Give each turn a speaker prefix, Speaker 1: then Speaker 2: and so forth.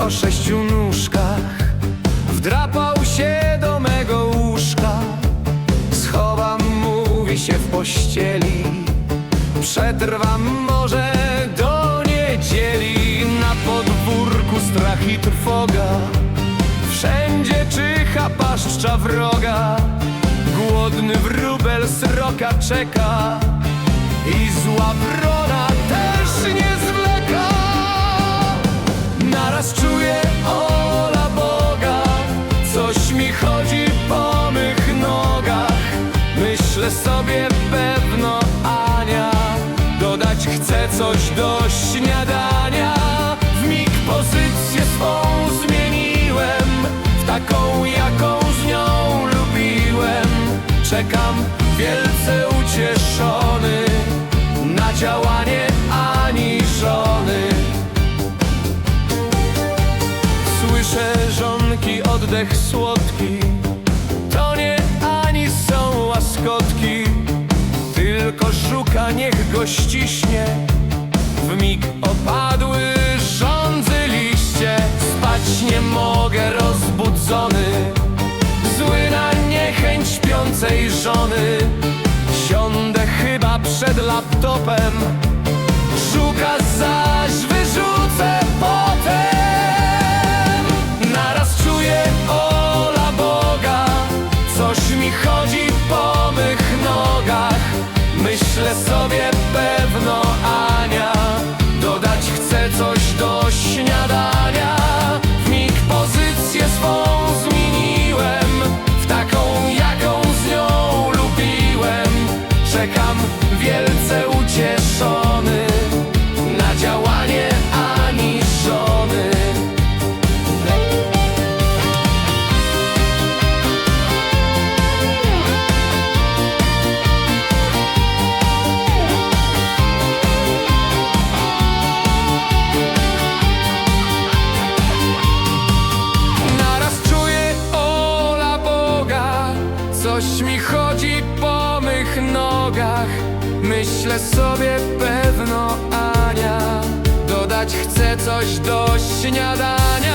Speaker 1: tylko sześciu nóżkach. Wdrapał się do mego łóżka. Schowam, mówi się w pościeli. Przetrwam może do niedzieli. Na podwórku strach i trwoga. Wszędzie czyha paszcza wroga. Głodny wróbel sroka czeka. I zła wrona Myślę sobie pewno Ania Dodać chcę coś do śniadania. W mig pozycję swą zmieniłem W taką jaką z nią lubiłem. Czekam wielce ucieszony Na działanie Ani żony. Słyszę żonki oddech słodki Niech go ściśnie. W mig opadły żądzy liście. Spać nie mogę rozbudzony. Zły na niechęć śpiącej żony. Siądę chyba przed laptopem. Szuka zaś Coś mi chodzi po mych nogach. Myślę sobie pewno Ania Dodać chcę coś do śniadania